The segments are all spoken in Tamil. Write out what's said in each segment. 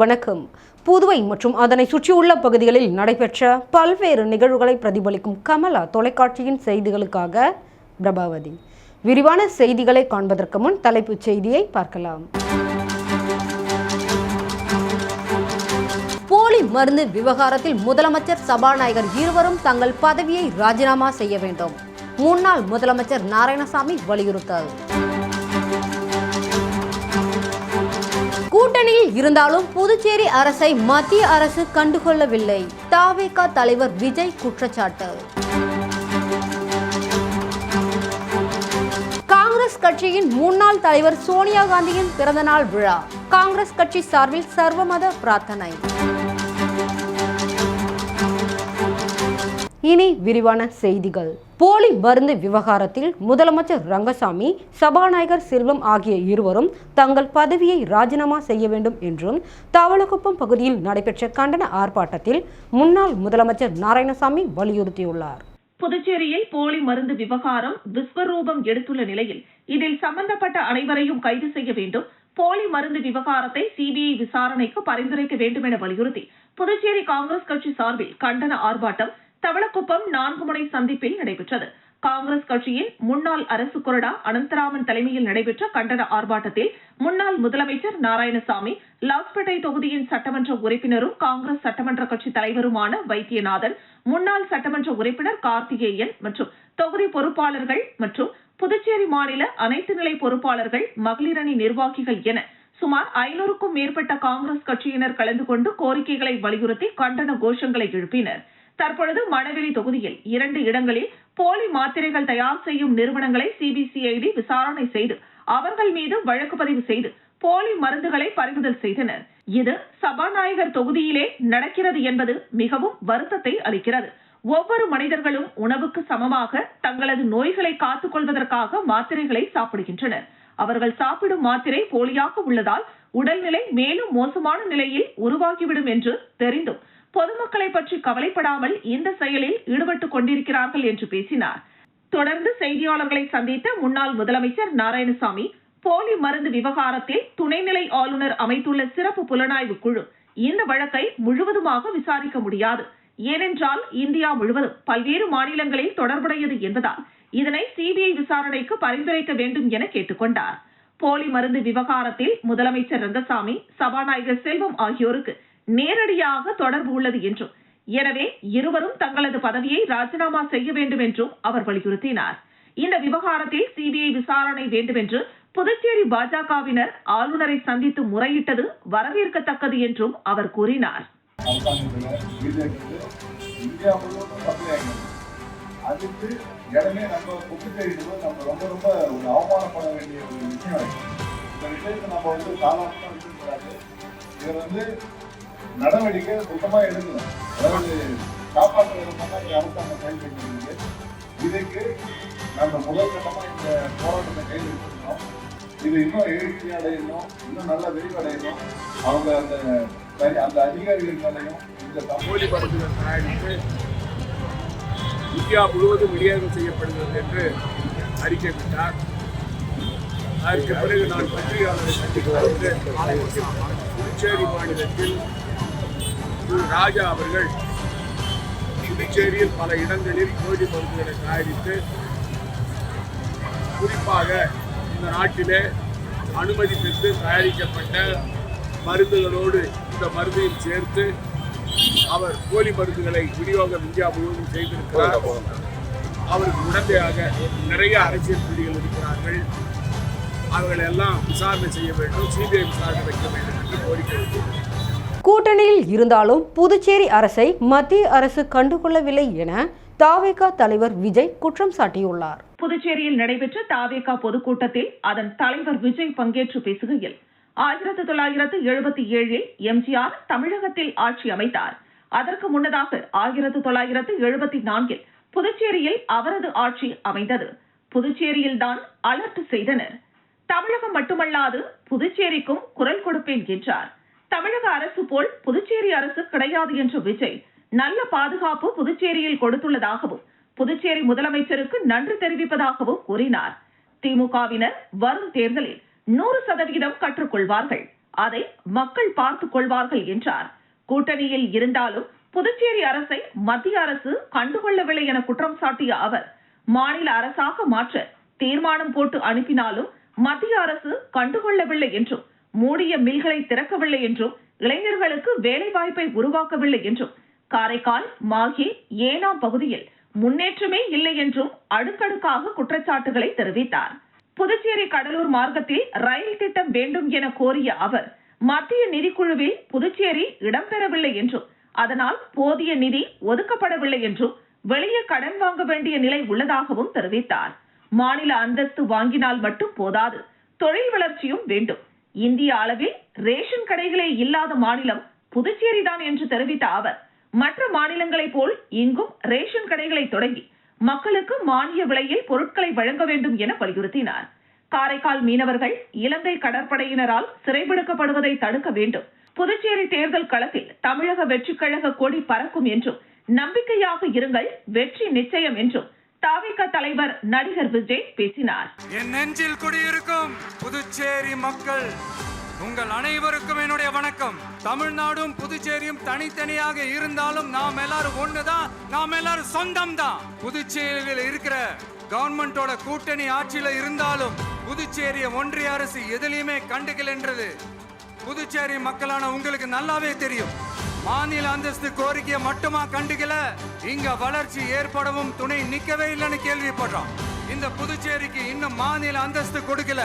வணக்கம். புதுவை மற்றும் அதனை சுற்றியுள்ள பகுதிகளில் நடைபெற்ற பல்வேறு நிகழ்வுகளை பிரதிபலிக்கும் கமலா தொலைக்காட்சியின் செய்திகளுக்காக பிரபாவதி. விரிவான செய்திகளை காண்பதற்கு முன் தலைப்புச் செய்தியை பார்க்கலாம். போலி மருந்து விவகாரத்தில் முதலமைச்சர் சபாநாயகர் இருவரும் தங்கள் பதவியை ராஜினாமா செய்ய வேண்டும். முன்னாள் முதலமைச்சர் நாராயணசாமி வலியுறுத்தல். கூட்டணியில் இருந்தாலும் புதுச்சேரி அரசை மத்திய அரசு கண்டுகொள்ளவில்லை. தாவேகா தலைவர் விஜய் குற்றச்சாட்டு. காங்கிரஸ் கட்சியின் முன்னாள் தலைவர் சோனியா காந்தியின் பிறந்தநாள் விழா. காங்கிரஸ் கட்சி சார்பில் சர்வமத பிரார்த்தனை. இனி விரிவான செய்திகள். போலி மருந்து விவகாரத்தில் முதலமைச்சர் ரங்கசாமி சபாநாயகர் செல்வம் ஆகிய இருவரும் தங்கள் பதவியை ராஜினாமா செய்ய வேண்டும் என்றும் தவளக்குப்பம் பகுதியில் நடைபெற்ற கண்டன ஆர்ப்பாட்டத்தில் முன்னாள் முதலமைச்சர் நாராயணசாமி வலியுறுத்தியுள்ளார். புதுச்சேரியில் போலி மருந்து விவகாரம் விஸ்வரூபம் எடுத்துள்ள நிலையில் இதில் சம்பந்தப்பட்ட அனைவரையும் கைது செய்ய வேண்டும் போலி மருந்து விவகாரத்தை சிபிஐ விசாரணைக்கு பரிந்துரைக்க வேண்டும் என வலியுறுத்தி புதுச்சேரி காங்கிரஸ் கட்சி சார்பில் கண்டன ஆர்ப்பாட்டம் தவளக்குப்பம் நான்கு முனை சந்திப்பில் நடைபெற்றது. காங்கிரஸ் கட்சியின் முன்னாள் அரசு கொறடா அனந்தராமன் தலைமையில் நடைபெற்ற கண்டன ஆர்ப்பாட்டத்தில் முன்னாள் முதலமைச்சர் நாராயணசாமி லாஸ்பேட்டை தொகுதியின் சட்டமன்ற உறுப்பினரும் காங்கிரஸ் சட்டமன்ற கட்சி தலைவருமான வைத்தியநாதன் முன்னாள் சட்டமன்ற உறுப்பினர் கார்த்திகேயன் மற்றும் தொகுதி பொறுப்பாளர்கள் மற்றும் புதுச்சேரி மாநில அனைத்து நிலை பொறுப்பாளர்கள் மகளிரணி நிர்வாகிகள் என சுமார் ஐநூறுக்கும் மேற்பட்ட காங்கிரஸ் கட்சியினர் கலந்து கொண்டு கோரிக்கைகளை வலியுறுத்தி கண்டன கோஷங்களை எழுப்பினர். தற்பொழுது மணவெளி தொகுதியில் இரண்டு இடங்களில் போலி மாத்திரைகள் தயார் செய்யும் நிறுவனங்களை சிபிசிஐடி விசாரணை செய்து அவர்கள் மீது வழக்கு பதிவு செய்து போலி மருந்துகளை பறிமுதல் செய்தனர். இது சபாநாயகர் தொகுதியிலே நடக்கிறது என்பது மிகவும் வருத்தத்தை அளிக்கிறது. ஒவ்வொரு மனிதர்களும் உணவுக்கு சமமாக தங்களது நோய்களை காத்துக் கொள்வதற்காக மாத்திரைகளை சாப்பிடுகின்றனர். அவர்கள் சாப்பிடும் மாத்திரை போலியாக உள்ளதால் உடல்நிலை மேலும் மோசமான நிலையில் உருவாகிவிடும் என்று தெரிந்தும் பொதுமக்களை பற்றி கவலைப்படாமல் இந்த செயலில் ஈடுபட்டுக் கொண்டிருக்கிறார்கள் என்று பேசினார். தொடர்ந்து செய்தியாளர்களை சந்தித்த முன்னாள் முதலமைச்சர் நாராயணசாமி போலி மருந்து விவகாரத்தில் துணைநிலை ஆளுநர் அமைத்துள்ள சிறப்பு புலனாய்வு குழு இந்த வழக்கை முழுவதுமாக விசாரிக்க முடியாது. ஏனென்றால் இந்தியா முழுவதும் பல்வேறு மாநிலங்களில் தொடர்புடையது என்பதால் இதனை சிபிஐ விசாரணைக்கு பரிந்துரைக்க வேண்டும் என கேட்டுக்கொண்டார். போலி மருந்து விவகாரத்தில் முதலமைச்சர் ரங்கசாமி சபாநாயகர் செல்வம் ஆகியோருக்கு நேரடியாக தொடர்பு உள்ளது என்றும் எனவே இருவரும் தங்களது பதவியை ராஜினாமா செய்ய வேண்டும் என்றும் அவர் வலியுறுத்தினார். இந்த விவகாரத்தில் சிபிஐ விசாரணை வேண்டும் என்று புதுச்சேரி பாஜகவினர் ஆளுநரை சந்தித்து முறையிட்டது வரவேற்கத்தக்கது என்றும் அவர் கூறினார். அதுக்கு இடமே நம்ம புதுச்சேரியில் நம்ம ரொம்ப ரொம்ப ஒரு அவமானப்பட வேண்டிய ஒரு விஷயம் இந்த விஷயத்தை நம்ம வந்து சாதாரணமாக இருக்கக்கூடாது இதை வந்து நடவடிக்கை சுத்தமாக எடுக்கணும். அதாவது காப்பாற்ற விதமாக அரசாங்கம் செயல்பட்டு இதுக்கு நம்ம முதல் கட்டமாக இந்த போராட்டத்தை கையில் எடுத்துக்கணும் இது இன்னும் எழுச்சி அடையணும் இன்னும் நல்லா விரிவடையணும் அவங்க அந்த சரி அந்த அதிகாரிகள் மேலையும் இந்த சமூக போலி தயாரித்து இந்தியா முழுவதும் விநியோகம் செய்யப்படுகிறது என்று அறிக்கை விட்டார். அதற்கு பிறகு நான் பத்திரிகையாளரை சந்தித்து புதுச்சேரி மாநிலத்தில் திரு ராஜா அவர்கள் புதுச்சேரியில் பல இடங்களில் கோடி மருந்துகளை தயாரித்து குறிப்பாக இந்த நாட்டிலே அனுமதி பெற்று தயாரிக்கப்பட்ட மருந்துகளோடு இந்த மருந்தையும் சேர்த்து அவர் போலி மருந்துகளை விநியோகம் இந்தியா முழுவதும் செய்திருக்கிறார். அவருக்கு உடந்தையாக நிறைய அரசியல் புள்ளிகள் இருக்கிறார்கள். அவர்களெல்லாம் விசாரணை செய்ய வேண்டும். சிபிஐ விசாரணை வைக்க வேண்டும் என்று கோரிக்கை வைத்தேன் கூட்டணியில் இருந்தாலும் புதுச்சேரி அரசை மத்திய அரசு கண்டுகொள்ளவில்லை என தாவேகா தலைவர் விஜய் குற்றம் சாட்டியுள்ளார். புதுச்சேரியில் நடைபெற்ற தாவேகா பொதுக்கூட்டத்தில் அதன் தலைவர் விஜய் பங்கேற்று பேசுகையில் ஆயிரத்து தொள்ளாயிரத்து எழுபத்தி ஏழில் எம்ஜிஆர் தமிழகத்தில் ஆட்சி அமைத்தார். அதற்கு முன்னதாக ஆயிரத்து தொள்ளாயிரத்து எழுபத்தி நான்கில் புதுச்சேரியில் அவரது ஆட்சி அமைந்தது. புதுச்சேரியில் தான் அலர்ட் செய்தனர். தமிழகம் மட்டுமல்லாது புதுச்சேரிக்கும் குரல் கொடுப்பேன் என்றார். தமிழக அரசு போல் புதுச்சேரி அரசு கிடையாது என்ற விஜய் நல்ல பாதுகாப்பு புதுச்சேரியில் கொடுத்துள்ளதாகவும் புதுச்சேரி முதலமைச்சருக்கு நன்றி தெரிவிப்பதாகவும் கூறினார். திமுகவினர் வரும் தேர்தலில் நூறு சதவிகிதம் கற்றுக்கொள்வார்கள். அதை மக்கள் பார்த்துக் கொள்வார்கள் என்றார். கூட்டணியில் இருந்தாலும் புதுச்சேரி அரசை மத்திய அரசு கண்டுகொள்ளவில்லை என குற்றம் சாட்டிய அவர் மாநில அரசாக மாற்ற தீர்மானம் போட்டு அனுப்பினாலும் மத்திய அரசு கண்டுகொள்ளவில்லை என்றும் மூடிய மில்களை திறக்கவில்லை என்றும் இளைஞர்களுக்கு வேலை வாய்ப்பை உருவாக்கவில்லை என்றும் காரைக்கால் மாஹே ஏனாம் பகுதியில் முன்னேற்றமே இல்லை என்றும் அடுக்கடுக்காக குற்றச்சாட்டுகளை தெரிவித்தார். புதுச்சேரி கடலூர் மார்க்கத்தில் ரயில் திட்டம் வேண்டும் என கோரிய அவர் மத்திய நிதிக்குழுவில் புதுச்சேரி இடம்பெறவில்லை என்றும் அதனால் போதிய நிதி ஒதுக்கப்படவில்லை என்றும் வெளியே கடன் வாங்க வேண்டிய நிலை உள்ளதாகவும் தெரிவித்தார். மாநில அந்தஸ்து வாங்கினால் மட்டும் போதாது தொழில் வளர்ச்சியும் வேண்டும் இந்திய அளவில் ரேஷன் கடைகளே இல்லாத மாநிலம் புதுச்சேரி தான் என்று தெரிவித்த அவர் மற்ற மாநிலங்களைப் போல் இங்கும் ரேஷன் கடைகளை தொடங்கி மக்களுக்கு மானிய விலையில் பொருட்களை வழங்க வேண்டும் என வலியுறுத்தினார். காரைக்கால் மீனவர்கள் இலங்கை கடற்படையினரால் சிறைபிடிக்கப்படுவதை தடுக்க வேண்டும். புதுச்சேரி தேர்தல் களத்தில் தமிழக வெற்றிக்கழக கொடி பறக்கும் என்றும் நம்பிக்கையாக இருங்கள் வெற்றி நிச்சயம் என்றும் தாவிக தலைவர் நடிகர் விஜய் பேசினார். என் நெஞ்சில் குடியிருக்கும் புதுச்சேரி மக்கள் உங்கள் அனைவருக்கும் என்னுடைய வணக்கம். தமிழ்நாடும் புதுச்சேரியும் தனித்தனியாக இருந்தாலும் நாம் எல்லாரும் ஒண்ணுதான் நாம் எல்லாரும் சொந்தம் தான் புதுச்சேரியில் இருக்கிற கவர்மெண்டோட கூட்டணி ஆட்சியில இருந்தாலும் புதுச்சேரிய ஒன்றிய அரசு எதிலையுமே என்றது புதுச்சேரி மக்களான உங்களுக்கு நல்லாவே தெரியும். மாநில அந்தஸ்து கோரிக்கையை மட்டுமா கண்டுக்கல? இங்க வளர்ச்சி ஏற்படவும் துணை நிக்கவே இல்லைன்னு கேள்விப்படுறோம். இந்த புதுச்சேரிக்கு இன்னும் மாநில அந்தஸ்து கொடுக்கல.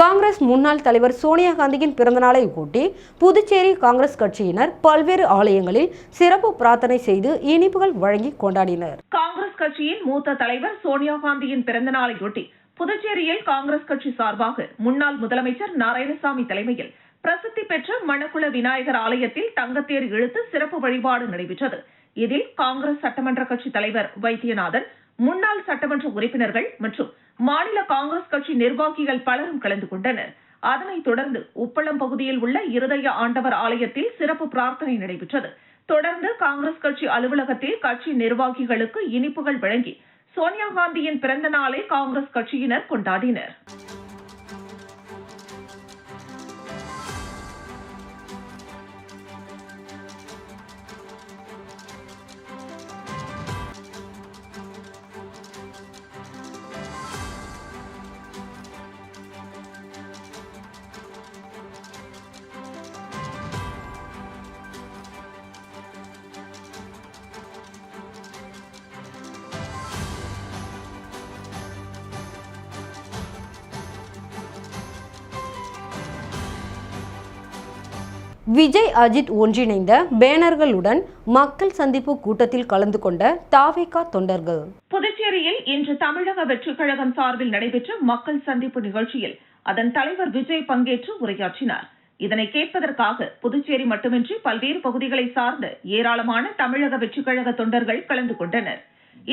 காங்கிரஸ் முன்னாள் தலைவர் சோனியா காந்தியின் பிறந்தநாளை ஒட்டி புதுச்சேரி காங்கிரஸ் கட்சியினர் பல்வேறு ஆலயங்களில் சிறப்பு பிரார்த்தனை செய்து இனிப்புகள் வழங்கி கொண்டாடினர். காங்கிரஸ் கட்சியின் மூத்த தலைவர் சோனியா காந்தியின் பிறந்த நாளையொட்டி புதுச்சேரியில் காங்கிரஸ் கட்சி சார்பாக முன்னாள் முதலமைச்சர் நாராயணசாமி தலைமையில் பிரசித்தி பெற்ற மணக்குள விநாயகர் ஆலயத்தில் தங்கத்தேர் இழுத்து சிறப்பு வழிபாடு நடைபெற்றது. இதில் காங்கிரஸ் சட்டமன்ற கட்சி தலைவர் வைத்தியநாதன் முன்னாள் சட்டமன்ற உறுப்பினர்கள் மற்றும் மாநில காங்கிரஸ் கட்சி நிர்வாகிகள் பலரும் கலந்து கொண்டனர். அதனைத் தொடர்ந்து உப்பளம் பகுதியில் உள்ள இருதய ஆண்டவர் ஆலயத்தில் சிறப்பு பிரார்த்தனை நடைபெற்றது. தொடர்ந்து காங்கிரஸ் கட்சி அலுவலகத்தில் கட்சி நிர்வாகிகளுக்கு இனிப்புகள் வழங்கி சோனியா காந்தியின் பிறந்த நாளை காங்கிரஸ் கட்சியினர் கொண்டாடினர். விஜய் அஜித் ஒன்றிணைந்த பேனர்களுடன் மக்கள் சந்திப்பு கூட்டத்தில் கலந்து கொண்ட தாவேகா தொண்டர்கள். புதுச்சேரியில் இன்று தமிழக வெற்றி கழகம் சார்பில் நடைபெற்ற மக்கள் சந்திப்பு நிகழ்ச்சியில் அதன் தலைவர் விஜய் பங்கேற்று உரையாற்றினார். இதனை கேட்பதற்காக புதுச்சேரி மட்டுமின்றி பல்வேறு பகுதிகளை சார்ந்த ஏராளமான தமிழக வெற்றி கழக தொண்டர்கள் கலந்து கொண்டனர்.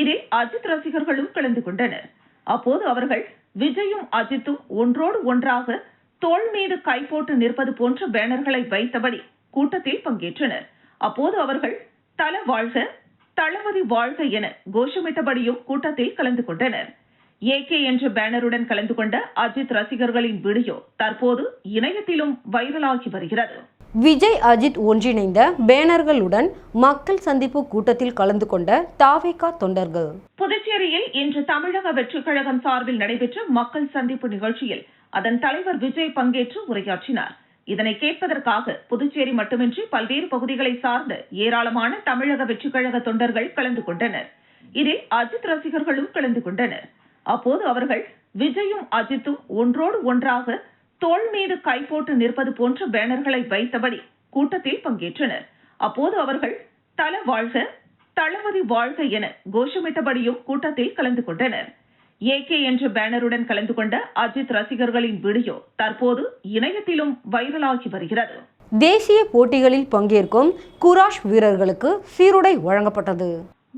இதில் அஜித் ரசிகர்களும் கலந்து கொண்டனர். அப்போது அவர்கள் விஜயும் அஜித்தும் ஒன்றோடு ஒன்றாக தோள் மீது கை போட்டு நிற்பது போன்ற பேனர்களை வைத்தபடி கூட்டத்தில் பங்கேற்றனர். அப்போது அவர்கள் தல வாழ்க தளபதி வாழ்க என கோஷமிட்டபடியும் கூட்டத்தில் கலந்து கொண்டனர். ஏகே என்ற பேனருடன் கலந்து கொண்ட அஜித் ரசிகர்களின் வீடியோ தற்போது இணையத்திலும் வைரலாகி வருகிறது. விஜய் அஜித் ஒன்றிணைந்த பேனர்களுடன் மக்கள் சந்திப்பு கூட்டத்தில் கலந்து கொண்ட தாவேகா தொண்டர்கள். புதுச்சேரியில் இன்று தமிழக வெற்றிக் கழகம் சார்பில் நடைபெற்ற மக்கள் சந்திப்பு நிகழ்ச்சியில் அதன் தலைவர் விஜய் பங்கேற்று உரையாற்றினார். இதனை கேட்பதற்காக புதுச்சேரி மட்டுமின்றி பல்வேறு பகுதிகளை சார்ந்த ஏராளமான தமிழக வெற்றிக் கழக தொண்டர்கள் கலந்து கொண்டனர். இதில் அஜித் ரசிகர்களும் கலந்து கொண்டனர். அப்போது அவர்கள் விஜயும் அஜித்தும் ஒன்றோடு ஒன்றாக தோள் மீது கை போட்டு நிற்பது போன்ற பேனர்களை வைத்தபடி கூட்டத்தில் பங்கேற்றனர். அப்போது அவர்கள் தல வாழ்க தளபதி வாழ்க என கோஷமிட்டபடியும் கூட்டத்தில் கலந்து கொண்டனர். ஏகே என்ற பேனருடன் கலந்து கொண்ட அஜித் ரசிகர்களின் வீடியோ தற்போது இணையத்திலும் வைரலாகி வருகிறது. தேசிய போட்டிகளில் பங்கேற்கும் குராஷ் வீரர்களுக்கு சீருடை வழங்கப்பட்டது.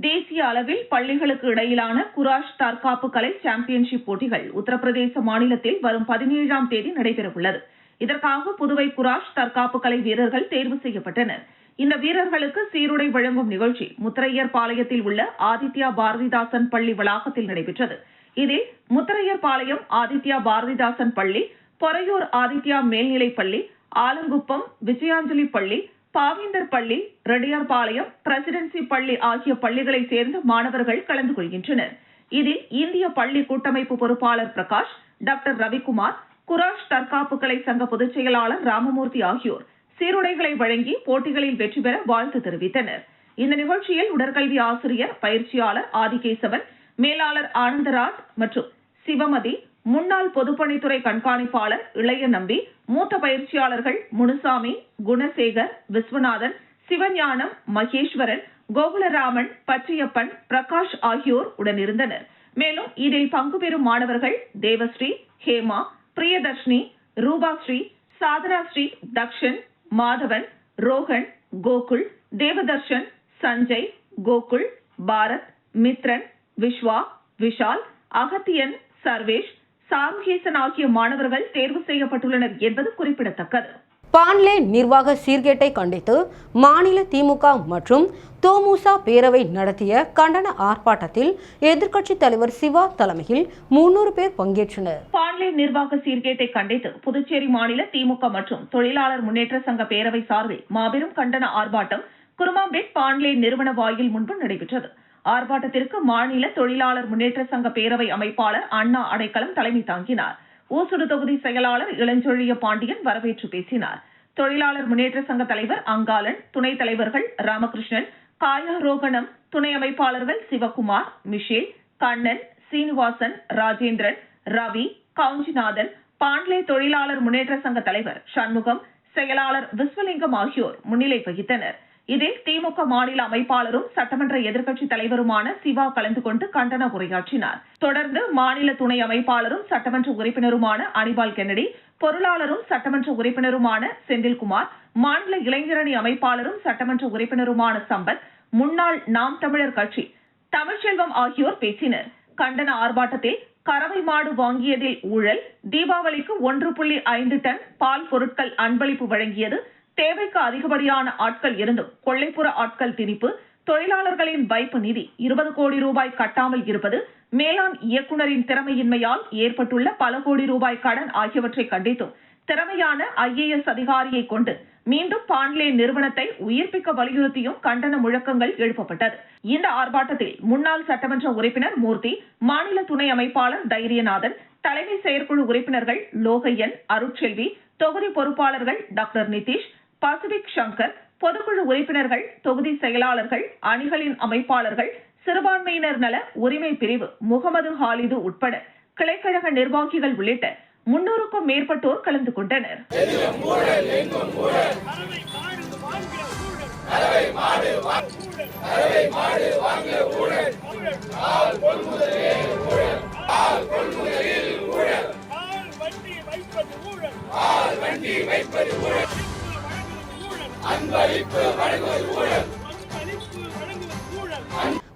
தேசிய அளவில் பள்ளிகளுக்கு இடையிலான குராஷ் தற்காப்பு கலை சாம்பியன்ஷிப் போட்டிகள் உத்தரப்பிரதேச மாநிலத்தில் வரும் பதினேழாம் தேதி நடைபெறவுள்ளது. இதற்காக புதுவை குராஷ் தற்காப்பு கலை வீரர்கள் தேர்வு செய்யப்பட்டனர். இந்த வீரர்களுக்கு சீருடை வழங்கும் நிகழ்ச்சி முத்திரையர் பாளையத்தில் உள்ள ஆதித்யா பாரதிதாசன் பள்ளி வளாகத்தில் நடைபெற்றது. இதில் முத்திரையர் பாளையம் ஆதித்யா பாரதிதாசன் பள்ளி பொறையூர் ஆதித்யா மேல்நிலைப் பள்ளி ஆலங்குப்பம் விஜயாஞ்சலி பள்ளி பாவேந்தர் பள்ளி ரெட்டியார்பாளையம் பிரசிடென்சி பள்ளி ஆகிய பள்ளிகளைச் சேர்ந்த மாணவர்கள் கலந்து கொள்கின்றனர். இதில் இந்திய பள்ளி கூட்டமைப்பு பொறுப்பாளர் பிரகாஷ் டாக்டர் ரவிக்குமார் குராஷ் தற்காப்பு கலை சங்க பொதுச் செயலாளர் ராமமூர்த்தி ஆகியோர் சீருடைகளை வழங்கி போட்டிகளில் வெற்றி பெற வாழ்த்து தெரிவித்தனர். இந்த நிகழ்ச்சியில் உடற்கல்வி ஆசிரியர் பயிற்சியாளர் ஆதிகேசவன் மேலாளர் ஆனந்தராஜ் மற்றும் சிவமதி முன்னாள் பொதுப்பணித்துறை கண்காணிப்பாளர் இளைய நம்பி மூத்த பயிற்சியாளர்கள் முனுசாமி குணசேகர் விஸ்வநாதன் சிவஞானம் மகேஸ்வரன் கோகுலராமன் பச்சையப்பன் பிரகாஷ் ஆகியோர் உடனிருந்தனர். மேலும் இதில் பங்கு பெறும் மாணவர்கள் தேவஸ்ரீ ஹேமா பிரியதர்ஷினி ரூபாஸ்ரீ சாதனாஸ்ரீ தக்ஷன் மாதவன் ரோஹன் கோகுல் தேவதர்ஷன் சஞ்சய் கோகுல் பாரத் மித்ரன் விஸ்வா விஷால் அகத்தியன் சர்வேஷ் சாருகேசன் ஆகிய மாணவர்கள் தேர்வு செய்யப்பட்டுள்ளனர் என்பது குறிப்பிடத்தக்கது. பான்லே நிர்வாக சீர்கேட்டை கண்டித்து மாநில திமுக மற்றும் தோமுசா பேரவை நடத்திய கண்டன ஆர்ப்பாட்டத்தில் எதிர்க்கட்சித் தலைவர் சிவா தலைமையில் முன்னூறு பேர் பங்கேற்றனர். பாண்லே நிர்வாக சீர்கேட்டை கண்டித்து புதுச்சேரி மாநில திமுக மற்றும் தொழிலாளர் முன்னேற்ற சங்க பேரவை சார்பில் மாபெரும் கண்டன ஆர்ப்பாட்டம் குருமாம்பேட் பாண்லே நிறுவன வாயில் முன்பு நடைபெற்றது. ஆர்ப்பாட்டத்திற்கு மாநில தொழிலாளர் முன்னேற்ற சங்க பேரவை அமைப்பாளர் அண்ணா அடைக்கலம் தலைமை தாங்கினார். ஊசுடு தொகுதி செயலாளர் இளஞ்சொழிய பாண்டியன் வரவேற்று பேசினார். தொழிலாளர் முன்னேற்ற சங்க தலைவர் அங்காளன் துணைத் தலைவர்கள் ராமகிருஷ்ணன் காயாரோகணம் துணை அமைப்பாளர்கள் சிவகுமார் மிஷேல் கண்ணன் சீனிவாசன் ராஜேந்திரன் ரவி கவுஞ்சிநாதன் பாண்லே தொழிலாளர் முன்னேற்ற சங்க தலைவர் சண்முகம் செயலாளர் விஸ்வலிங்கம் ஆகியோர் முன்னிலை வகித்தனர். இதில் திமுக மாநில அமைப்பாளரும் சட்டமன்ற எதிர்க்கட்சி தலைவருமான சிவா கலந்து கொண்டு கண்டன உரையாற்றினார். தொடர்ந்து மாநில துணை அமைப்பாளரும் சட்டமன்ற உறுப்பினருமான அனிபால் கென்னடி பொருளாளரும் சட்டமன்ற உறுப்பினருமான செந்தில்குமார் மாநில இளைஞரணி அமைப்பாளரும் சட்டமன்ற உறுப்பினருமான சம்பத் முன்னாள் நாம் தமிழர் கட்சி தமிழ்ச்செல்வம் ஆகியோர் பேசினர். கண்டன ஆர்ப்பாட்டத்தில் கறவை மாடு வாங்கியதில் ஊழல் தீபாவளிக்கு ஒன்று புள்ளி ஐந்து டன் பால் பொருட்கள் அன்பளிப்பு வழங்கியது தேவைக்கு அதிகப்படியான ஆட்கள் இருந்தும் கொள்ளைப்புற ஆட்கள் திணிப்பு தொழிலாளர்களின் வைப்பு நிதி இருபது கோடி ரூபாய் கட்டாமல் இருப்பது மேலாண் இயக்குநரின் திறமையின்மையால் ஏற்பட்டுள்ள பல கோடி ரூபாய் கடன் ஆகியவற்றை கண்டித்தும் திறமையான ஐஏஎஸ் அதிகாரியை கொண்டு மீண்டும் பாண்லே நிறுவனத்தை உயிர்ப்பிக்க வலியுறுத்தியும் கண்டன முழக்கங்கள் எழுப்பப்பட்டது. இந்த ஆர்ப்பாட்டத்தில் முன்னாள் சட்டமன்ற உறுப்பினர் மூர்த்தி மாநில துணை அமைப்பாளர் தைரியநாதன் தலைமை செயற்குழு உறுப்பினர்கள் லோகையன் அருட்செல்வி தொகுதி பொறுப்பாளர்கள் டாக்டர் நிதிஷ் பசிபிக் சங்கர் பொதுக்குழு உறுப்பினர்கள் தொகுதி செயலாளர்கள் அணிகளின் அமைப்பாளர்கள் சிறுபான்மையினர் நல உரிமை பிரிவு முகமது ஹாலிது உட்பட கிளைக்கழக நிர்வாகிகள் உள்ளிட்ட முன்னூறுக்கும் மேற்பட்டோர் கலந்து கொண்டனர். வைப்பது ஊழல். அன்பளிப்பு வழங்குவது ஊழல்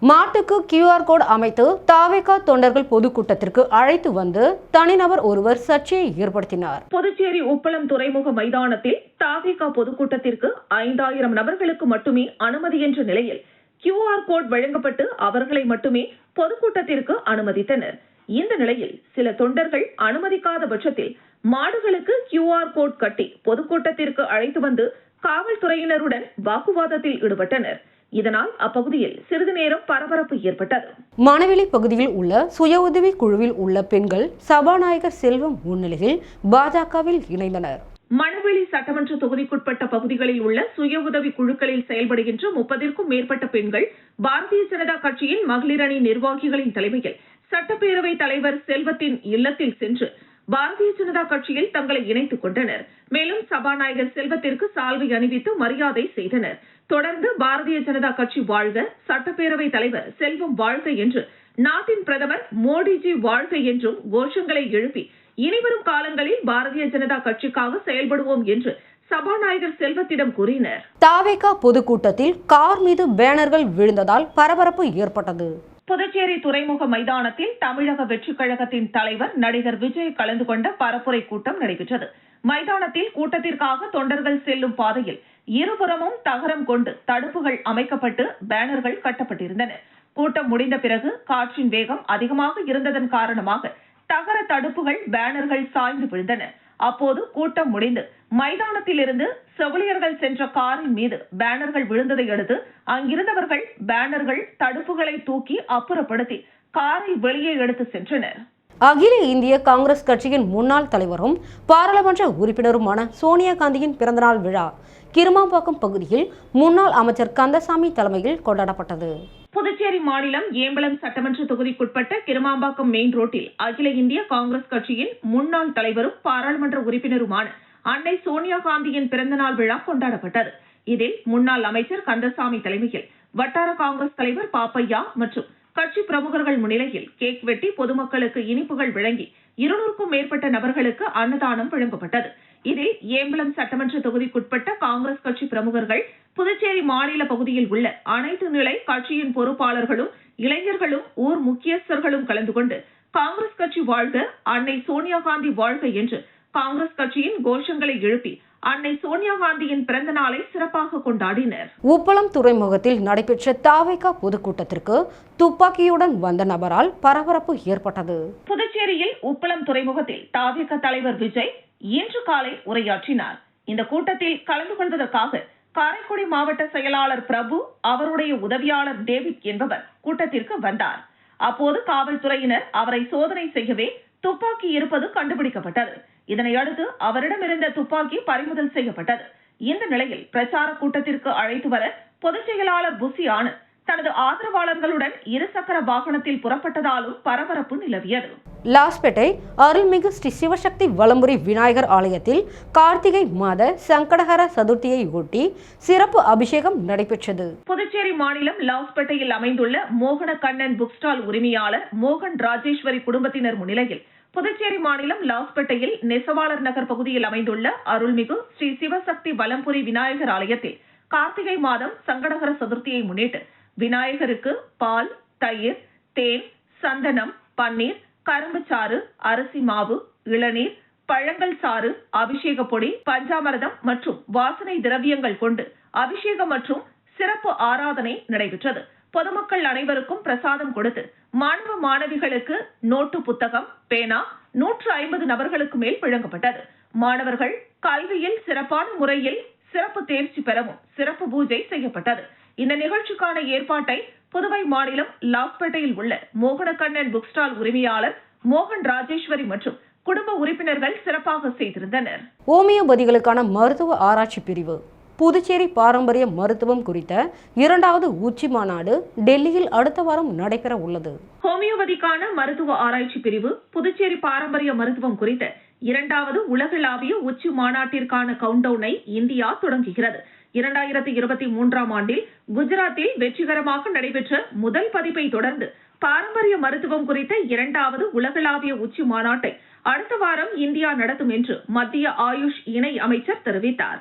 மாட்டுக்கு கியூஆர் கோடு அமைத்து தாவேகா தொண்டர்கள் பொதுக்கூட்டத்திற்கு அழைத்து வந்து தனிநபர் ஒருவர் சர்ச்சையை ஏற்படுத்தினார். புதுச்சேரி உப்பளம் துறைமுக மைதானத்தில் தாவேகா பொதுக்கூட்டத்திற்கு ஐந்தாயிரம் நபர்களுக்கு மட்டுமே அனுமதி என்ற நிலையில் கியூஆர் கோட் வழங்கப்பட்டு அவர்களை மட்டுமே பொதுக்கூட்டத்திற்கு அனுமதித்தனர். இந்த நிலையில் சில தொண்டர்கள் அனுமதிக்காத பட்சத்தில் மாடுகளுக்கு கியூஆர் கோட் கட்டி பொதுக்கூட்டத்திற்கு அழைத்து வந்து காவல்துறையினருடன் வாக்குவாதத்தில் ஈடுபட்டனர். இதனால் அப்பகுதியில் சிறிது நேரம் பரபரப்பு ஏற்பட்டது. மணவெளி பகுதியில் உள்ள சுய உதவி குழுவில் உள்ள பெண்கள் சபாநாயகர் செல்வம் முன்னிலையில் பாஜகவில் இணைந்தனர். மணவெளி சட்டமன்ற தொகுதிக்குட்பட்ட பகுதிகளில் உள்ள சுய உதவி குழுக்களில் செயல்படுகின்ற முப்பதிற்கும் மேற்பட்ட பெண்கள் பாரதிய ஜனதா கட்சியின் மகளிர் அணி நிர்வாகிகளின் தலைமையில் சட்டப்பேரவை தலைவர் செல்வத்தின் இல்லத்தில் சென்று பாரதிய ஜனதா கட்சியில் தங்களை இணைத்துக் கொண்டனர். மேலும் சபாநாயகர் செல்வத்திற்கு சால்வை அணிவித்து மரியாதை செய்தனர். தொடர்ந்து பாரதிய ஜனதா கட்சி வாழ்க சட்டப்பேரவை தலைவர் செல்வம் வாழ்க என்று நாட்டின் பிரதமர் மோடிஜி வாழ்க என்றும் கோஷங்களை எழுப்பி இனிவரும் காலங்களில் பாரதிய ஜனதா கட்சிக்காக செயல்படுவோம் என்று சபாநாயகர் செல்வத்திடம் கூறினர். தாவேகா பொதுக்கூட்டத்தில் கார் மீது பேனர்கள் விழுந்ததால் பரபரப்பு ஏற்பட்டது. புதுச்சேரி துறைமுக மைதானத்தில் தமிழக வெற்றிக் கழகத்தின் தலைவர் நடிகர் விஜய் கலந்து கொண்ட பரப்புரை கூட்டம் நடைபெற்றது. மைதானத்தில் கூட்டத்திற்காக தொண்டர்கள் செல்லும் பாதையில் இருபுறமும் தகரம் கொண்டு தடுப்புகள் அமைக்கப்பட்டு பேனர்கள் கட்டப்பட்டிருந்தன. கூட்டம் முடிந்த பிறகு காற்றின் வேகம் அதிகமாக இருந்ததன் காரணமாக தகர தடுப்புகள் பேனர்கள் சாய்ந்து விழுந்தன. அப்போது கூட்டம் முடிந்து மைதானத்திலிருந்து செவிலியர்கள் சென்ற காரின் மீது பேனர்கள் விழுந்ததை அடுத்து அங்கிருந்தவர்கள் பேனர்கள் தடுப்புகளை தூக்கி அப்புறப்படுத்தி காரை வெளியே எடுத்து சென்றனர். அகில இந்திய காங்கிரஸ் கட்சியின் முன்னாள் தலைவரும் பாராளுமன்ற உறுப்பினருமான சோனியா காந்தியின் பிறந்தநாள் விழா கிருமாம்பாக்கம் பகுதியில் முன்னாள் அமைச்சர் கந்தசாமி தலைமையில் கொண்டாடப்பட்டது. புதுச்சேரி மாநிலம் ஏம்பலம் சட்டமன்ற தொகுதிக்குட்பட்ட கிருமாம்பாக்கம் மெயின் ரோட்டில் அகில இந்திய காங்கிரஸ் கட்சியின் முன்னாள் தலைவரும் பாராளுமன்ற உறுப்பினருமான அன்னை சோனியா காந்தியின் பிறந்தநாள் விழா கொண்டாடப்பட்டது. இதில் முன்னாள் அமைச்சர் கந்தசாமி தலைமையில் வட்டார காங்கிரஸ் தலைவர் பாப்பையா மற்றும் கட்சி பிரமுகர்கள் முன்னிலையில் கேக் வெட்டி பொதுமக்களுக்கு இனிப்புகள் வழங்கி இருநூறுக்கும் மேற்பட்ட நபர்களுக்கு அன்னதானம் வழங்கப்பட்டது. இதில் ஏம்பலம் சட்டமன்ற தொகுதிக்குட்பட்ட காங்கிரஸ் கட்சி பிரமுகர்கள் புதுச்சேரி மாநில பகுதியில் உள்ள அனைத்து நிலை கட்சியின் பொறுப்பாளர்களும் இளைஞர்களும் ஊர் முக்கியஸ்தர்களும் கலந்து கொண்டு காங்கிரஸ் கட்சி வாழ்க அன்னை சோனியா காந்தி வாழ்க என்று காங்கிரஸ் கட்சியின் கோஷங்களை எழுப்பி அன்னை சோனியா காந்தியின் பிறந்த நாளை சிறப்பாக கொண்டாடினர். உப்பளம் துறைமுகத்தில் நடைபெற்ற தாவேகா பொதுக்கூட்டத்திற்கு துப்பாக்கியுடன் வந்த நபரால் பரபரப்பு ஏற்பட்டது. புதுச்சேரியில் உப்பளம் துறைமுகத்தில் தாவிக தலைவர் விஜய் இன்று காலை உரையாற்றினார். இந்த கூட்டத்தில் கலந்து கொள்வதற்காக காரைக்குடி மாவட்ட செயலாளர் பிரபு அவருடைய உதவியாளர் டேவிட் என்பவர் கூட்டத்திற்கு வந்தார். அப்போது காவல்துறையினர் அவரை சோதனை செய்யவே துப்பாக்கி இருப்பது கண்டுபிடிக்கப்பட்டது. இதனையடுத்து அவரிடமிருந்த துப்பாக்கி பறிமுதல் செய்யப்பட்டது. இந்த நிலையில் பிரச்சார கூட்டத்திற்கு அழைத்து வர பொதுச் செயலாளர் புசி ஆனந்த் தனது ஆதரவாளர்களுடன் இருசக்கர வாகனத்தில் புறப்பட்டதாலும் பரபரப்பு நிலவியது. லாஸ்பேட்டை அருள்மிகு ஸ்ரீ சிவசக்தி வலம்புரி விநாயகர் ஆலயத்தில் கார்த்திகை மாத சங்கடகர சதுர்த்தியை ஒட்டி சிறப்பு அபிஷேகம் நடைபெற்றது. புதுச்சேரி மாநிலம் லாஸ்பேட்டையில் அமைந்துள்ள மோகன கண்ணன் புக் ஸ்டால் உரிமையாளர் மோகன் ராஜேஸ்வரி குடும்பத்தினர் முன்னிலையில் புதுச்சேரி மாநிலம் லாஸ்பேட்டையில் நெசவாளர் நகர் பகுதியில் அமைந்துள்ள அருள்மிகு ஸ்ரீ சிவசக்தி வலம்புரி விநாயகர் ஆலயத்தில் கார்த்திகை மாதம் சங்கடகர சதுர்த்தியை முன்னிட்டு விநாயகருக்கு பால் தயிர் தேன் சந்தனம் பன்னீர் கரும்பு சாறு அரிசி மாவு இளநீர் பழங்கள் சாறு அபிஷேக பொடி பஞ்சாமிரதம் மற்றும் வாசனை திரவியங்கள் கொண்டு அபிஷேகம் மற்றும் சிறப்பு ஆராதனை நடைபெற்றது. பொதுமக்கள் அனைவருக்கும் பிரசாதம் கொடுத்து மாணவ மாணவிகளுக்கு நோட்டு புத்தகம் பேனா நூற்று ஐம்பது நபர்களுக்கு மேல் வழங்கப்பட்டது. மாணவர்கள் கல்வியில் சிறப்பான முறையில் சிறப்பு தேர்ச்சி பெறவும் சிறப்பு பூஜை செய்யப்பட்டது. இந்த நிகழ்ச்சிக்கான ஏற்பாட்டை புதுவை மாநிலம் லாஸ்பேட்டையில் உள்ள மோகனக்கண்ணன் புக் ஸ்டால் உரிமையாளர் மோகன் ராஜேஸ்வரி மற்றும் குடும்ப உறுப்பினர்கள் சிறப்பாக செய்திருந்தனர். ஹோமியோபதிகளுக்கான மருத்துவ ஆராய்ச்சி பிரிவு புதுச்சேரி பாரம்பரிய மருத்துவம் குறித்த இரண்டாவது உச்சி மாநாடு டெல்லியில் அடுத்த வாரம் நடைபெற உள்ளது. ஹோமியோபதிக்கான மருத்துவ ஆராய்ச்சி பிரிவு புதுச்சேரி பாரம்பரிய மருத்துவம் குறித்த இரண்டாவது உலகளாவிய உச்சி மாநாட்டிற்கான கவுண்டவுனை இந்தியா தொடங்குகிறது. இரண்டாயிரத்தி இருபத்தி மூன்றாம் ஆண்டில் குஜராத்தில் வெற்றிகரமாக நடைபெற்ற முதல் பதிப்பை தொடர்ந்து பாரம்பரிய மருத்துவம் குறித்த இரண்டாவது உலகளாவிய உச்சி மாநாட்டை அடுத்த வாரம் இந்தியா நடத்தும் என்று மத்திய ஆயுஷ் இணை அமைச்சர் தெரிவித்தார்.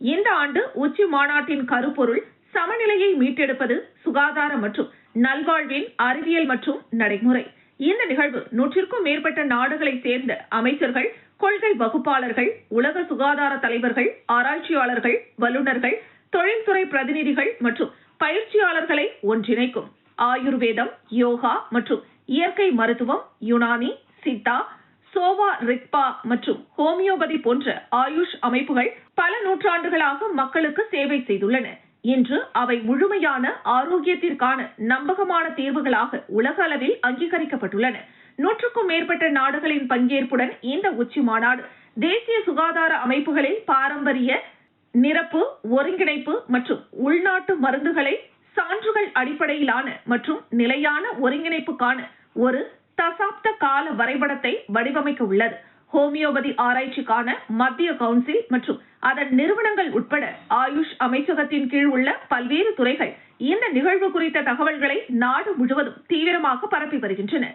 இந்த ஆண்டு உச்சி மாநாட்டின் கருப்பொருள் சமநிலையை மீட்டெடுப்பது சுகாதாரம் மற்றும் நல்வாழ்வின் அறிவியல் மற்றும் நடைமுறை. இந்த நிகழ்வு நூற்றிற்கும் மேற்பட்ட நாடுகளை சேர்ந்த அமைச்சர்கள் கொள்கை வகுப்பாளர்கள் உலக சுகாதார தலைவர்கள் ஆராய்ச்சியாளர்கள் வல்லுநர்கள் தொழில்துறை பிரதிநிதிகள் மற்றும் பயிற்சியாளர்களை ஒன்றிணைக்கும். ஆயுர்வேதம் யோகா மற்றும் இயற்கை மருத்துவம் யுனானி சித்தா சோவா ரிக்பா மற்றும் ஹோமியோபதி போன்ற ஆயுஷ் அமைப்புகள் பல நூற்றாண்டுகளாக மக்களுக்கு சேவை செய்துள்ளன. இன்று அவை முழுமையான ஆரோக்கியத்திற்கான நம்பகமான தீர்வுகளாக உலக அளவில் அங்கீகரிக்கப்பட்டுள்ளன. நூற்றுக்கும் மேற்பட்ட நாடுகளின் பங்கேற்புடன் இந்த உச்சி மாநாடு தேசிய சுகாதார அமைப்புகளில் பாரம்பரிய நிரப்பு ஒருங்கிணைப்பு மற்றும் உள்நாட்டு மருந்துகளை சான்றுகள் அடிப்படையிலான மற்றும் நிலையான ஒருங்கிணைப்புக்கான ஒரு தசாப்த கால வரைபடத்தை வடிவமைக்க உள்ளது. ஹோமியோபதி ஆராய்ச்சிக்கான மத்திய கவுன்சில் மற்றும் அதன் நிறுவனங்கள் உட்பட ஆயுஷ் அமைச்சகத்தின் கீழ் உள்ள பல்வேறு துறைகள் இந்த நிகழ்வு குறித்த தகவல்களை நாடு முழுவதும் தீவிரமாக பரப்பி வருகின்றன.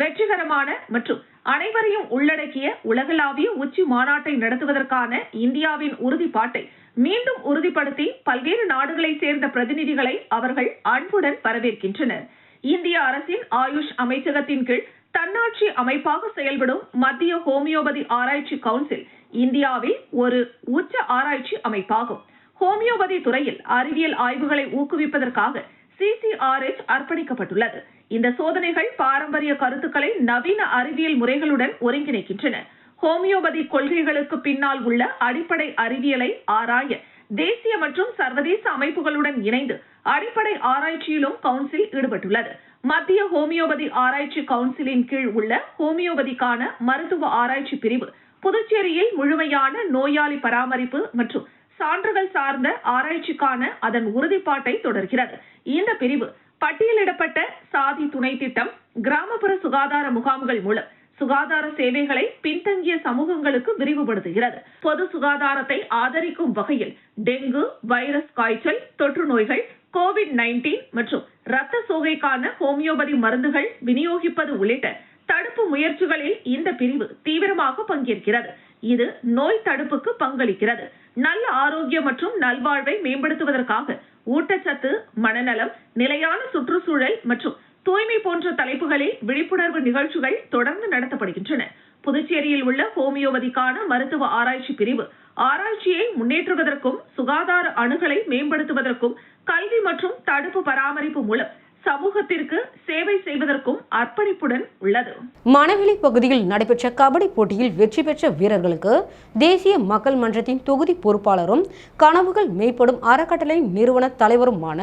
வெற்றிகரமான மற்றும் அனைவரையும் உள்ளடக்கிய உலகளாவிய உச்சி மாநாட்டை நடத்துவதற்கான இந்தியாவின் உறுதிப்பாட்டை மீண்டும் உறுதிப்படுத்தி பல்வேறு நாடுகளை சேர்ந்த பிரதிநிதிகளை அவர்கள் அன்புடன் வரவேற்கின்றனர். இந்திய அரசின் ஆயுஷ் அமைச்சகத்தின் கீழ் தன்னாட்சி அமைப்பாக செயல்படும் மத்திய ஹோமியோபதி ஆராய்ச்சி கவுன்சில் இந்தியாவில் ஒரு உச்ச ஆராய்ச்சி அமைப்பாகும். ஹோமியோபதி துறையில் அறிவியல் ஆய்வுகளை ஊக்குவிப்பதற்காக சிசிஆர்எச் அர்ப்பணிக்கப்பட்டுள்ளது. இந்த சோதனைகள் பாரம்பரிய கருத்துக்களை நவீன அறிவியல் முறைகளுடன் ஒருங்கிணைக்கின்றன. ஹோமியோபதி கொள்கைகளுக்கு பின்னால் உள்ள அடிப்படை அறிவியலை ஆராய தேசிய மற்றும் சர்வதேச அமைப்புகளுடன் இணைந்து அடிப்படை ஆராய்ச்சியிலும் கவுன்சில் ஈடுபட்டுள்ளது. மத்திய ஹோமியோபதி ஆராய்ச்சி கவுன்சிலின் கீழ் உள்ள ஹோமியோபதிக்கான மருத்துவ ஆராய்ச்சி பிரிவு புதுச்சேரியில் முழுமையான நோயாளி பராமரிப்பு மற்றும் சான்றுகள் சார்ந்த ஆராய்ச்சிக்கான அதன் உறுதிப்பாட்டை தொடர்கிறது. இந்த பிரிவு பட்டியலிடப்பட்ட சாதி துணை திட்டம் கிராமப்புற சுகாதார முகாம்கள் மூலம் சுகாதார சேவைகளை பின்தங்கிய சமூகங்களுக்கு விரிவுபடுத்துகிறது. பொது சுகாதாரத்தை ஆதரிக்கும் வகையில் டெங்கு வைரஸ் காய்ச்சல் தொற்று நோய்கள் கோவிட் நைன்டீன் மற்றும் இரத்த சோகைக்கான ஹோமியோபதி மருந்துகள் விநியோகிப்பது உள்ளிட்ட தடுப்பு முயற்சிகளில் இந்த பிரிவு தீவிரமாக பங்கேற்கிறது. இது நோய் தடுப்புக்கு பங்களிக்கிறது. நல்ல ஆரோக்கியம் மற்றும் நல்வாழ்வை மேம்படுத்துவதற்காக ஊட்டச்சத்து மனநலம் நிலையான சுற்றுச்சூழல் மற்றும் தூய்மை போன்ற தலைப்புகளில் விழிப்புணர்வு நிகழ்ச்சிகள் தொடர்ந்து நடத்தப்படுகின்றன. புதுச்சேரியில் உள்ள ஹோமியோபதிக்கான மருத்துவ ஆராய்ச்சி பிரிவு ஆராய்ச்சியை முன்னேற்றுவதற்கும் சுகாதார அணுகலை மேம்படுத்துவதற்கும் கல்வி மற்றும் தடுப்பு பராமரிப்பு மூலம் சமூகத்திற்கு சேவை செய்வதற்கும் அர்ப்பணிப்புடன் உள்ளது. மணவெளி பகுதியில் நடைபெற்ற கபடி போட்டியில் வெற்றி பெற்ற வீரர்களுக்கு தேசிய மக்கள் மன்றத்தின் தொகுதி பொறுப்பாளரும் கனவுகள் மேம்படும் அறக்கட்டளை நிறுவன தலைவருமான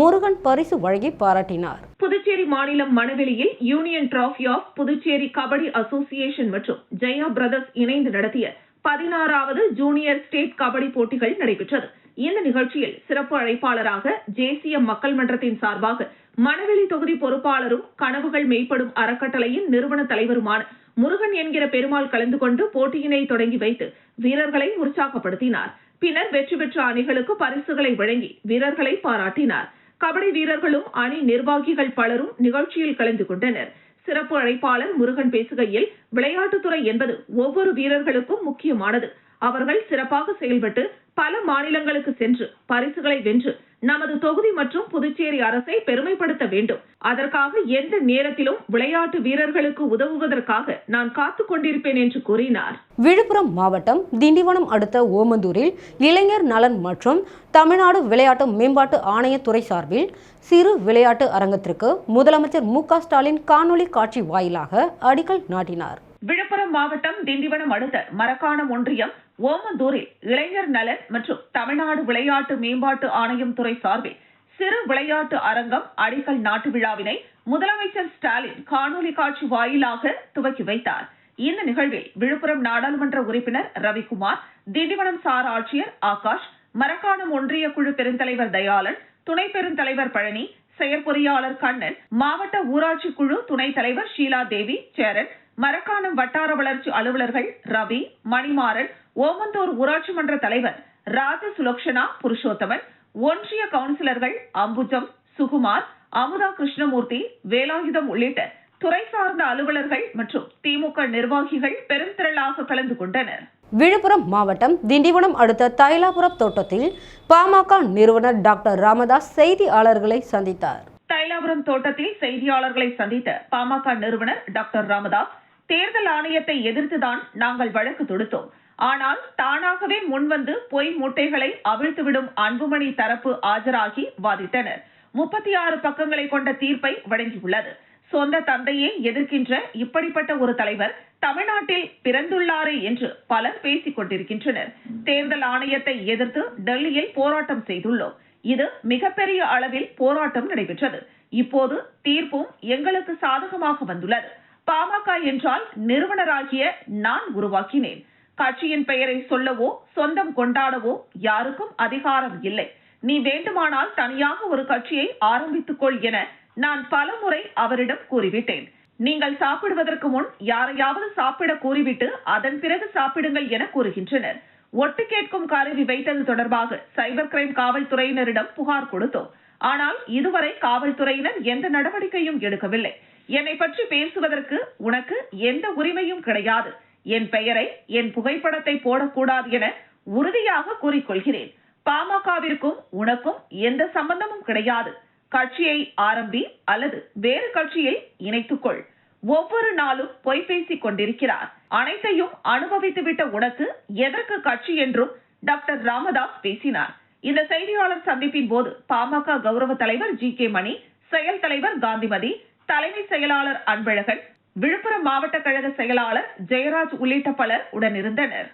முருகன் பரிசு வழங்கி பாராட்டினார். புதுச்சேரி மாநிலம் மணவெளியில் union trophy of Puducherry kabaddi association மற்றும் ஜெயா பிரதர்ஸ் இணைந்து நடத்திய பதினாறாவது ஜூனியர் ஸ்டேட் கபடி போட்டிகள் நடைபெற்றது. இந்த நிகழ்ச்சியில் சிறப்பு அழைப்பாளராக தேசிய மக்கள் மன்றத்தின் சார்பாக மணவெளி தொகுதி பொறுப்பாளரும் கனவுகள் மெய்ப்படும் அறக்கட்டளையின் நிறுவன தலைவருமான முருகன் என்கிற பெருமாள் கலந்து கொண்டு போட்டியினை தொடங்கி வைத்து வீரர்களை உற்சாகப்படுத்தினார். பின்னர் வெற்றி பெற்ற அணிகளுக்கு பரிசுகளை வழங்கி வீரர்களை பாராட்டினார். கபடி வீரர்களும் அணி நிர்வாகிகள் பலரும் நிகழ்ச்சியில் கலந்து கொண்டனர். சிறப்பு அழைப்பாளர் முருகன் பேசுகையில் விளையாட்டுத்துறை என்பது ஒவ்வொரு வீரர்களுக்கும் முக்கியமானது. அவர்கள் சிறப்பாக செயல்பட்டு பல மாநிலங்களுக்கு சென்று பரிசுகளை வென்று நமது தொகுதி மற்றும் புதுச்சேரி அரசை பெருமைப்படுத்த வேண்டும். அதற்காக எந்த நேரத்திலும் விளையாட்டு வீரர்களுக்கு உதவுவதற்காக நான் காத்துக் கொண்டிருப்பேன் என்று கூறினார். விழுப்புரம் மாவட்டம் திண்டிவனம் அடுத்த ஓமந்தூரில் இளைஞர் நலன் மற்றும் தமிழ்நாடு விளையாட்டு மேம்பாட்டு ஆணையத்துறை சார்பில் சிறு விளையாட்டு அரங்கத்திற்கு முதலமைச்சர் மு ஸ்டாலின் காணொலி காட்சி வாயிலாக அடிக்கல் நாட்டினார். விழுப்புரம் மாவட்டம் திண்டிவனம் அடுத்த மரக்காணம் ஒன்றியம் ஓமந்தூரில் இளைஞர் நலன் மற்றும் தமிழ்நாடு விளையாட்டு மேம்பாட்டு ஆணையம் துறை சார்பில் சிறு விளையாட்டு அரங்கம் அடிக்கல் நாட்டு விழாவினை முதலமைச்சர் ஸ்டாலின் காணொலி காட்சி வாயிலாக துவக்கி வைத்தார். இந்த நிகழ்வில் விழுப்புரம் நாடாளுமன்ற உறுப்பினர் ரவிக்குமார் திண்டிவனம் சார் ஆட்சியர் ஆகாஷ் மரக்காணம் ஒன்றிய குழு பெருந்தலைவர் தயாளன் துணை பெருந்தலைவர் பழனி செயற்பொறியாளர் கண்ணன் மாவட்ட ஊராட்சி குழு துணைத் தலைவர் ஷீலா தேவி சேரன் மரக்காணம் வட்டார வளர்ச்சி அலுவலர்கள் ரவி மணிமாறன் ஓமந்தூர் ஊராட்சி மன்ற தலைவர் ராஜ சுலக்ஷனா புருஷோத்தமன் ஒன்றிய கவுன்சிலர்கள் அம்புஜம் சுகுமார் அமுதா கிருஷ்ணமூர்த்தி வேலாயுதம் உள்ளிட்ட துறை சார்ந்த அலுவலர்கள் மற்றும் திமுக நிர்வாகிகள் பெருந்திரளாக கலந்து கொண்டனர். விழுப்புரம் மாவட்டம் திண்டிவனம் அடுத்த தைலாபுரம் தோட்டத்தில் பாமக நிறுவனர் டாக்டர் ராமதாஸ் செய்தியாளர்களை சந்தித்தார். தைலாபுரம் தோட்டத்தில் செய்தியாளர்களை சந்தித்த பாமக நிறுவனர் டாக்டர் ராமதாஸ் தேர்தல் ஆணையத்தை எதிர்த்துதான் நாங்கள் வழக்கு தொடுத்தோம். ஆனால் தானாகவே முன்வந்து பொய் மூட்டைகளை அவிழ்த்துவிடும் அன்புமணி தரப்பு ஆஜராகி வாதிட்டனர். முப்பத்தி ஆறு பக்கங்களை கொண்ட தீர்ப்பை வழங்கியுள்ளது. சொந்த தந்தையை எதிர்க்கின்ற இப்படிப்பட்ட ஒரு தலைவர் தமிழ்நாட்டில் பிறந்துள்ளாரே என்று பலர் பேசிக் கொண்டிருக்கின்றனர். தேர்தல் ஆணையத்தை எதிர்த்து டெல்லியில் போராட்டம் செய்துள்ளோம். இது மிகப்பெரிய அளவில் போராட்டம் நடைபெற்றது. இப்போது தீர்ப்பும் எங்களுக்கு சாதகமாக வந்துள்ளது. பாமக என்றால் நிறுவனராகிய நான் உருவாக்கினேன். கட்சியின் பெயரை சொல்லவோ சொந்தம் கொண்டாடவோ யாருக்கும் அதிகாரம் இல்லை. நீ வேண்டுமானால் தனியாக ஒரு கட்சியை ஆரம்பித்துக் கொள் என நான் பலமுறை அவரிடம் கூறிவிட்டேன். நீங்கள் சாப்பிடுவதற்கு முன் யாரையாவது சாப்பிட கூறிவிட்டு அதன் பிறகு சாப்பிடுங்கள் என கூறுகின்றனர். ஒட்டு கேட்கும் கருவி வைத்தது தொடர்பாக சைபர் கிரைம் காவல்துறையினரிடம் புகார் கொடுத்தோம். ஆனால் இதுவரை காவல்துறையினர் எந்த நடவடிக்கையும் எடுக்கவில்லை. என்னை பற்றி பேசுவதற்கு உனக்கு எந்த உரிமையும் கிடையாது. என் பெயரை என் புகைப்படத்தை போடக்கூடாது என உறுதியாக கூறிக்கொள்கிறேன். பாமகவிற்கும் உனக்கும் எந்த சம்பந்தமும் கிடையாது. கட்சியை ஆரம்பி அல்லது வேறு கட்சியை இணைத்துக்கொள். ஒவ்வொரு நாளும் பொய் பேசிக் கொண்டிருக்கிறார். அனைத்தையும் அனுபவித்துவிட்ட உனக்கு எதற்கு கட்சி என்றும் டாக்டர் ராமதாஸ் பேசினார். இந்த செய்தியாளர் சந்திப்பின் போது பாமக கௌரவ தலைவர் ஜி கே மணி செயல் தலைவர் காந்திமதி தலைமை செயலாளர் அன்பழகன் விழுப்புரம் மாவட்ட கழக செயலாளர் ஜெயராஜ் உள்ளிட்ட பலர் உடனிருந்தனர்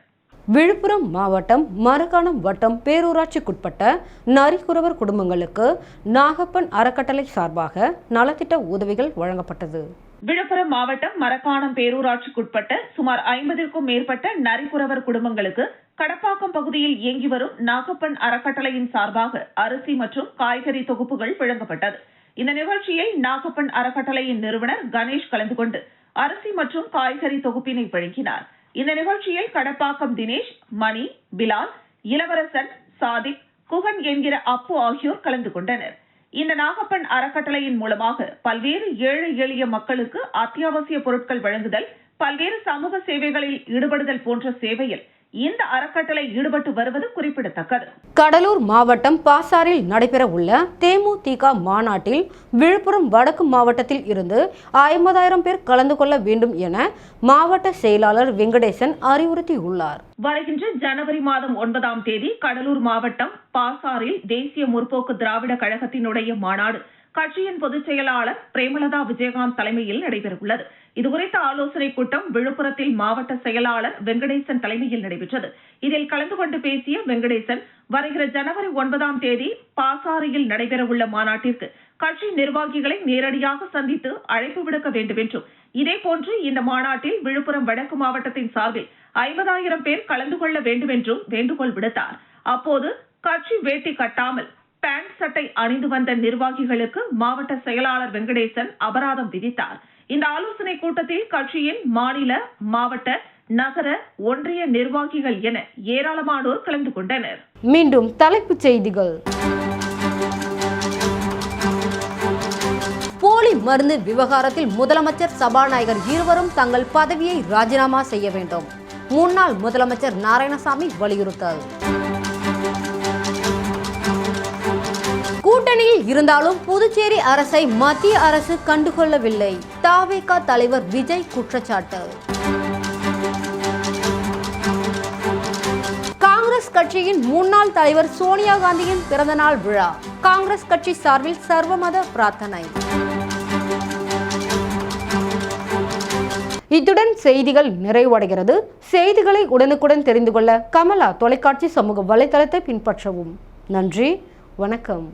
விழுப்புரம் மாவட்டம் மரக்காணம் வட்டம் பேரூராட்சிக்குட்பட்ட நரிக்குறவர் குடும்பங்களுக்கு நாகப்பன் அறக்கட்டளை சார்பாக நலத்திட்ட உதவிகள் வழங்கப்பட்டது. விழுப்புரம் மாவட்டம் மரக்காணம் பேரூராட்சிக்குட்பட்ட சுமார் ஐம்பதிற்கும் மேற்பட்ட நரிக்குறவர் குடும்பங்களுக்கு கடப்பாக்கம் பகுதியில் இயங்கி வரும் நாகப்பன் அறக்கட்டளையின் சார்பாக அரிசி மற்றும் காய்கறி தொகுப்புகள் வழங்கப்பட்டது. இந்த நிகழ்ச்சியில் நாகப்பன் அறக்கட்டளையின் நிறுவனர் கணேஷ் கலந்து கொண்டு அரிசி மற்றும் காய்கறி தொகுப்பினை வழங்கினார் இந்த நிகழ்ச்சியில் கடப்பாக்கம் தினேஷ் மணி பிலால் இளவரசன் சாதிக் குகன் என்கிற அப்பு ஆகியோர் கலந்து கொண்டனர். இந்த நாகப்பன் அறக்கட்டளையின் மூலமாக பல்வேறு ஏழை எளிய மக்களுக்கு அத்தியாவசிய பொருட்கள் வழங்குதல் பல்வேறு சமூக சேவைகளில் ஈடுபடுதல் போன்ற சேவையில் இந்த அறக்கட்டளை ஈடுபட்டு வருவது குறிப்பிடத்தக்கது. கடலூர் மாவட்டம் பாசாரில் நடைபெற உள்ள தேமுதிக மாநாட்டில் விழுப்புரம் வடக்கு மாவட்டத்தில் இருந்து ஐம்பதாயிரம் பேர் கலந்து கொள்ள வேண்டும் என மாவட்ட செயலாளர் வெங்கடேசன் அறிவுறுத்தியுள்ளார். வருகின்ற ஜனவரி மாதம் ஒன்பதாம் தேதி கடலூர் மாவட்டம் பாசாரில் தேசிய முற்போக்கு திராவிட கழகத்தினுடைய மாநாடு கட்சியின் பொதுச் செயலாளர் பிரேமலதா விஜயகாந்த் தலைமையில் நடைபெறவுள்ளது. இதுகுறித்த ஆலோசனைக் கூட்டம் விழுப்புரத்தில் மாவட்ட செயலாளர் வெங்கடேசன் தலைமையில் நடைபெற்றது. இதில் கலந்து கொண்டு பேசிய வெங்கடேசன் வருகிற ஜனவரி ஒன்பதாம் தேதி பாசாரியில் நடைபெறவுள்ள மாநாட்டிற்கு கட்சி நிர்வாகிகளை நேரடியாக சந்தித்து அழைப்பு விடுக்க வேண்டும் என்றும் இதேபோன்று இந்த மாநாட்டில் விழுப்புரம் வடக்கு மாவட்டத்தின் சார்பில் ஐம்பதாயிரம் பேர் கலந்து கொள்ள வேண்டும் என்றும் வேண்டுகோள் விடுத்தார். அப்போது கட்சி வேட்டி கட்டாமல் பேண்ட் சட்டை அணிந்து வந்த நிர்வாகிகளுக்கு மாவட்ட செயலாளர் வெங்கடேசன் அபராதம் விதித்தார். இந்த ஆலோசனை கூட்டத்தில் கட்சியின் மாநில மாவட்ட நகர ஒன்றிய நிர்வாகிகள் என ஏராளமானோர் கலந்து கொண்டனர். மீண்டும் தலைப்புச் செய்திகள். போலி மருந்து விவகாரத்தில் முதலமைச்சர் சபாநாயகர் இருவரும் தங்கள் பதவியை ராஜினாமா செய்ய வேண்டும். முன்னாள் முதலமைச்சர் நாராயணசாமி வலியுறுத்தல். கூட்டணியில் இருந்தாலும் புதுச்சேரி அரசை மத்திய அரசு கண்டுகொள்ளவில்லை. தாவேகா தலைவர் விஜய் குற்றச்சாட்டு. காங்கிரஸ் கட்சியின் முன்னாள் தலைவர் சோனியா காந்தியின் பிறந்தநாள் விழா. காங்கிரஸ் கட்சி சார்பில் சர்வமத பிரார்த்தனை. இத்துடன் செய்திகள் நிறைவடைகிறது. செய்திகளை உடனுக்குடன் தெரிந்து கொள்ள கமலா தொலைக்காட்சி சமூக வலைதளத்தை பின்பற்றவும். நன்றி வணக்கம்.